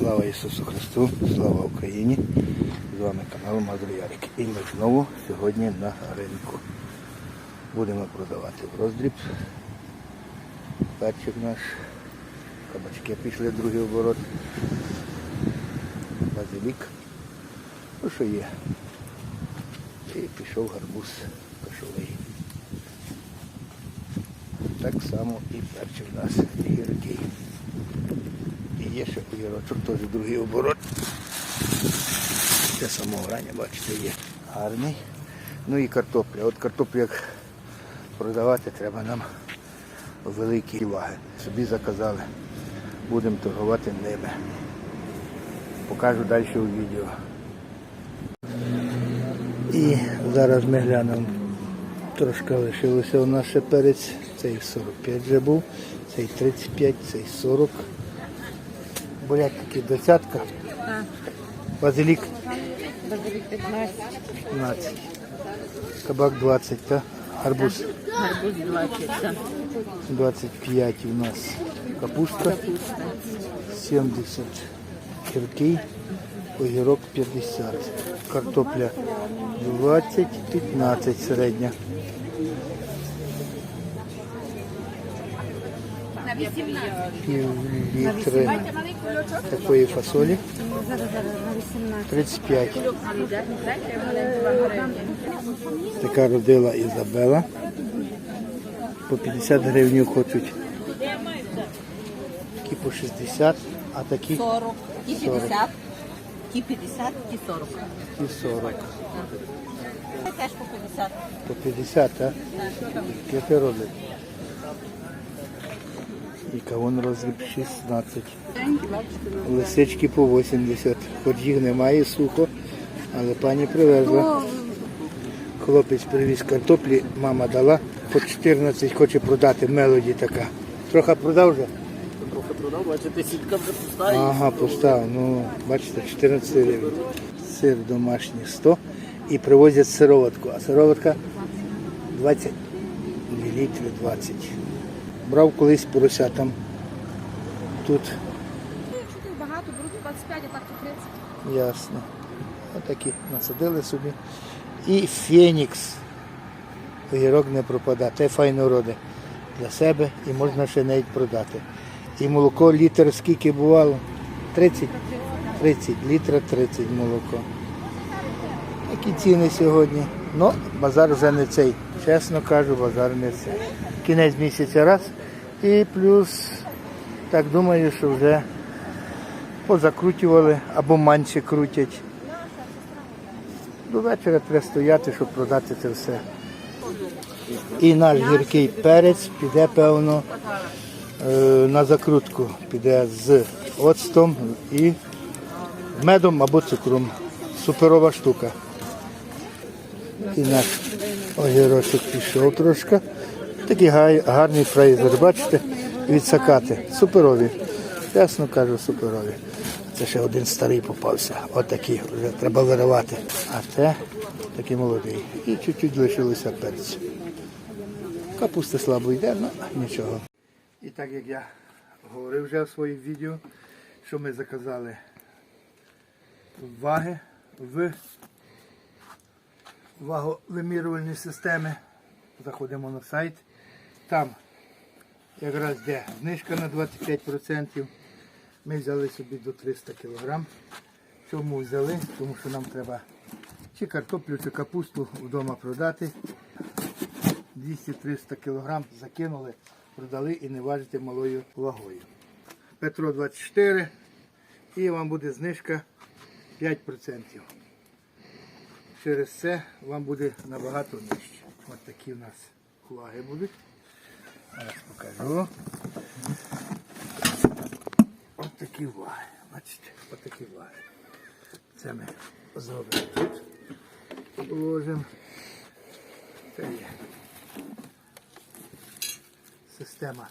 Слава Ісусу Христу, слава Україні! З вами канал Ярик. І ми знову сьогодні на ринку. Будемо продавати в роздріб. Перчик наш. Кабачки пішли другий оборот. Базилік. Ну що є. І пішов гарбуз кашовий. Так само і перчик у нас гіркий. Є ще огірочок, теж другий оборот. Це самого рання, бачите, є гарний. Ну і картопля. От картоплю як продавати треба нам великі ваги. Собі заказали. Будемо торгувати ними. Покажу далі у відео. І зараз ми глянемо. Трошки лишилося у нас ще перець. Цей 45 вже був, цей 35, цей 40. Буряк такий двадцятка. Базилік Базилік 15, 15. Кабак 20, так? Арбуз гарбуз 20, так. 25 у нас. Капустка 70. Кіркий, огірок 50. Картопля 20, 15 середня. Пів літри Такої фасолі. Зараз, зараз, на 18. 35. Така родила Ізабела. По 50 гривень хочуть. Такі по 60, а такі 40, ті 50, ті 50, ті 40. і 40. Це теж по 50. По 50, так? Яке роблять? І кавун розріб 16. Лисички по 80. Хоч їх немає сухо, але пані привезла. Хлопець привіз картоплі, мама дала. По 14 хоче продати мелоді така. Трохи продав вже? Трохи продав, бачите, сітка вже пуста. Ага, поставив. Ну, бачите, 14 гривень. Сир домашній 100 і привозять сироватку. А сироватка 20 мл 20. Брав колись порося там. Тут Якщо багато, беруть 25, а так то 30. ясно. Отакі насадили собі. І Фенікс. Огірок не пропаде. Те файно роди для себе і можна ще навіть продати. І молоко літр скільки бувало? 30? 30, літра 30 молоко. Які ціни сьогодні? Ну, базар вже не цей. Чесно кажу, базар. Кінець місяця раз. І плюс, так думаю, що вже позакрутювали або менше крутять. До вечора треба стояти, щоб продати це все. І наш гіркий перець піде, певно, е, на закрутку. Піде з оцтом і медом або цукром. Суперова штука. І наш огірочок пішов трошки. Такий гай- гарний фрейзер, бачите, відсакати. Суперові. Ясно кажу, суперові. Це ще один старий попався. Отакий, вже треба виривати. А це такий молодий. І чуть-чуть лишилося перцю. Капуста слабо йде, але нічого. І так як я говорив вже в своїх відео, що ми заказали ваги в ваговимірювальні системи. Заходимо на сайт. Там якраз де знижка на 25%. Ми взяли собі до 300 кг. Чому взяли? Тому що нам треба чи картоплю, чи капусту вдома продати. 200-300 кг закинули, продали і не важите малою вагою. Петро 24 і вам буде знижка 5%. Через це вам буде набагато нижче. Ось такі у нас ваги будуть. Зараз покажу. Ось такі ваги. Бачите, ось такі ваги. Це ми зробимо тут. Положимо. Це є. Система.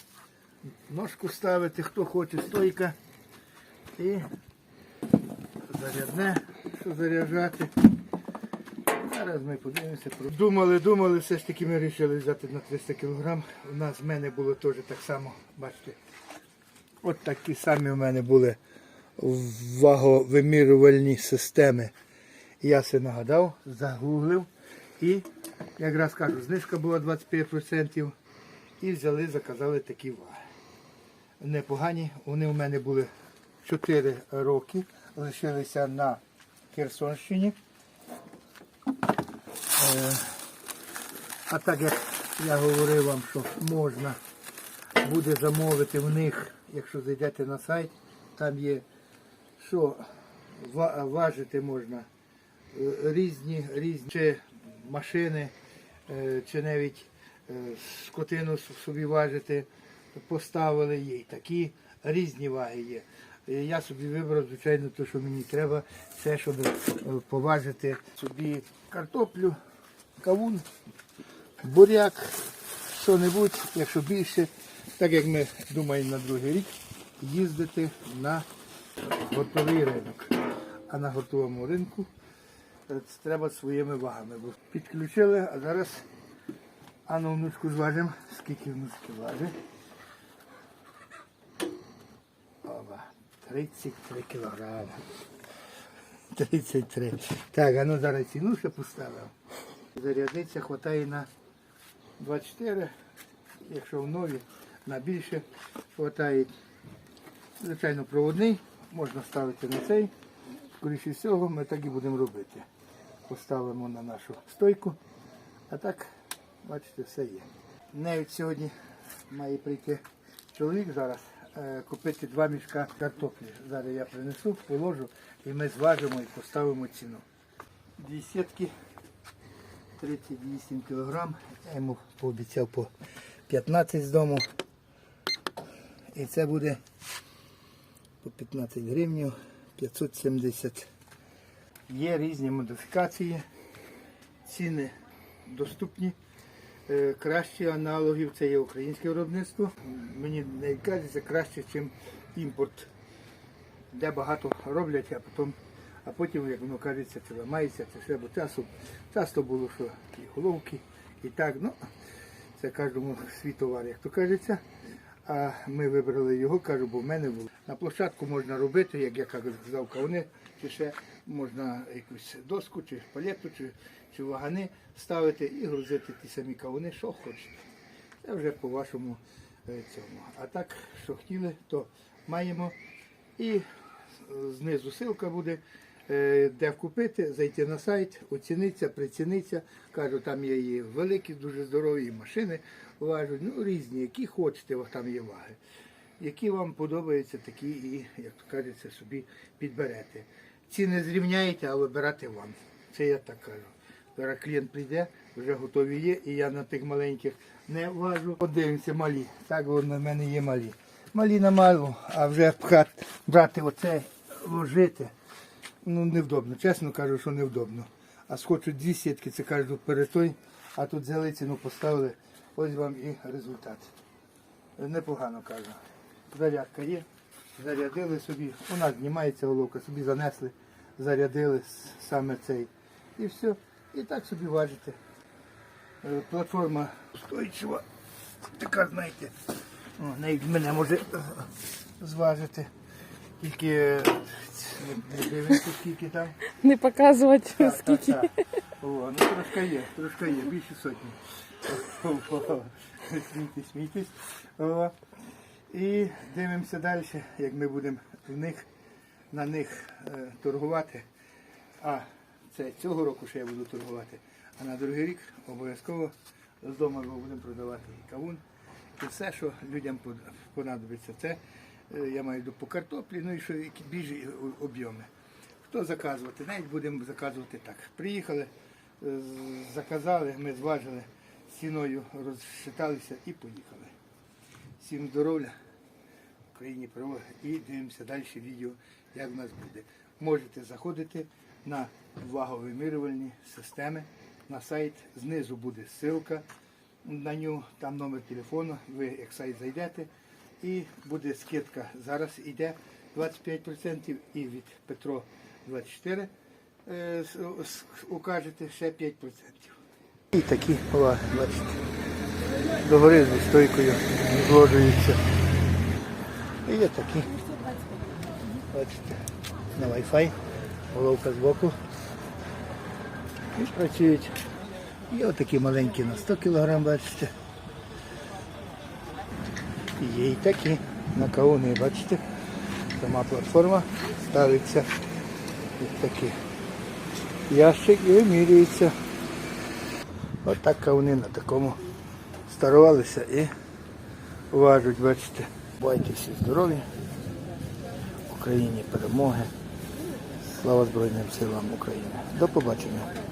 Ножку ставити, хто хоче, стойка. І зарядне, що заряджати. Зараз ми подивимося. про- Думали, думали, все ж таки ми вирішили взяти на 300 кг. У нас в мене було теж так само, бачите. От такі самі в мене були ваговимірювальні системи. Я се нагадав, загуглив і якраз кажу, знижка була 25% і взяли, заказали такі ваги. Непогані. Вони у мене були 4 роки, лишилися на Херсонщині. Е, А так як я говорив вам, що можна буде замовити в них, якщо зайдете на сайт, там є що важити можна е, різні, різні чи машини, е, чи навіть скотину собі важити, поставили і такі різні ваги є. Я собі вибрав, звичайно, те, що мені треба, це, щоб поважити собі картоплю, кавун, буряк, що-небудь, якщо більше, так як ми думаємо на другий рік, їздити на готовий ринок. А на готовому ринку е, треба своїми вагами. Підключили, а зараз а на внучку зважимо, скільки внучки важить. Оба, 33 кілограми. 33. Так, а ну зараз ціну ще поставив. Зарядиться, хватає на 24, якщо в нові, на більше хватає. Звичайно, проводний, можна ставити на цей. Скоріше всього, ми так і будемо робити. Поставимо на нашу стойку. А так, бачите, все є. Навіть сьогодні має прийти чоловік зараз е, купити два мішка картоплі. Зараз я принесу, положу і ми зважимо і поставимо ціну. Дві сітки 38 кг. Я йому пообіцяв по 15 з дому. І це буде по 15 гривень 570. Є різні модифікації, ціни доступні. Е, Кращі аналогів це є українське виробництво. Мені не кажеться краще, ніж імпорт, де багато роблять, а потім, а потім, як воно кажеться, це ламається, це все, бо часу, часто було, що і головки, і так. Ну, це кожному свій товар, як то кажеться. А ми вибрали його, кажу, бо в мене було. На площадку можна робити, як я казав, кавуни, чи ще можна якусь доску, чи палету, чи, чи вагани ставити і грузити ті самі кавуни, що хочете. Це вже по вашому е, цьому. А так, що хотіли, то маємо. І е, знизу ссылка буде, де купити, зайти на сайт, оціниться, приціниться. Кажу, там є і великі, дуже здорові, машини важать, ну різні, які хочете, там є ваги. Які вам подобаються, такі і, як то кажеться, собі підберете. Ціни зрівняєте, а вибирати вам. Це я так кажу. Зараз клієнт прийде, вже готові є, і я на тих маленьких не важу. Подивимося, малі. Так воно в мене є малі. Малі на малу, а вже пхати, брати оце, ложити. Ну, невдобно. Чесно кажу, що невдобно. А схочуть дві сітки, це кажуть перед той, а тут взяли ціну поставили. Ось вам і результат. Непогано кажу. Зарядка є. Зарядили собі. Нас знімається головка, собі занесли, зарядили саме цей. І все. І так собі важите. Е, Платформа устойчива. Така, знаєте, о, навіть мене може зважити. Тільки е, не, дивимося, скільки там. Не показувати Так, скільки. так, так. О, ну трошки є, трошки є, більше сотні. Смійтесь, смійтесь. О. І дивимося далі, як ми будемо в них, на них е, торгувати. А це цього року ще я буду торгувати. А на другий рік обов'язково з дому ми будемо продавати і кавун. І все, що людям понадобиться. Це я маю до по картоплі, ну і що які більші о- об'єми. Хто заказувати? Навіть будемо заказувати так. Приїхали, е, заказали, ми зважили ціною, розчиталися і поїхали. Всім здоров'я, Україні право і дивимося далі відео, як в нас буде. Можете заходити на ваговимірювальні системи на сайт. Знизу буде ссылка на нього, там номер телефону. Ви як сайт зайдете і буде скидка. Зараз йде 25% і від Петро 24 е, укажете ще 5%. І такі, о, бачите, догори зі стойкою зложуються. І є такі бачите, на Wi-Fi, головка збоку. І працюють. Є отакі маленькі на 100 кг, бачите. Є і такі на кауни, бачите. Сама платформа ставиться ось такий ящик і вимірюється. Отак кавуни на такому старувалися і важуть, бачите. Бувайте всі здорові. Україні перемоги. Слава Збройним силам України. До побачення.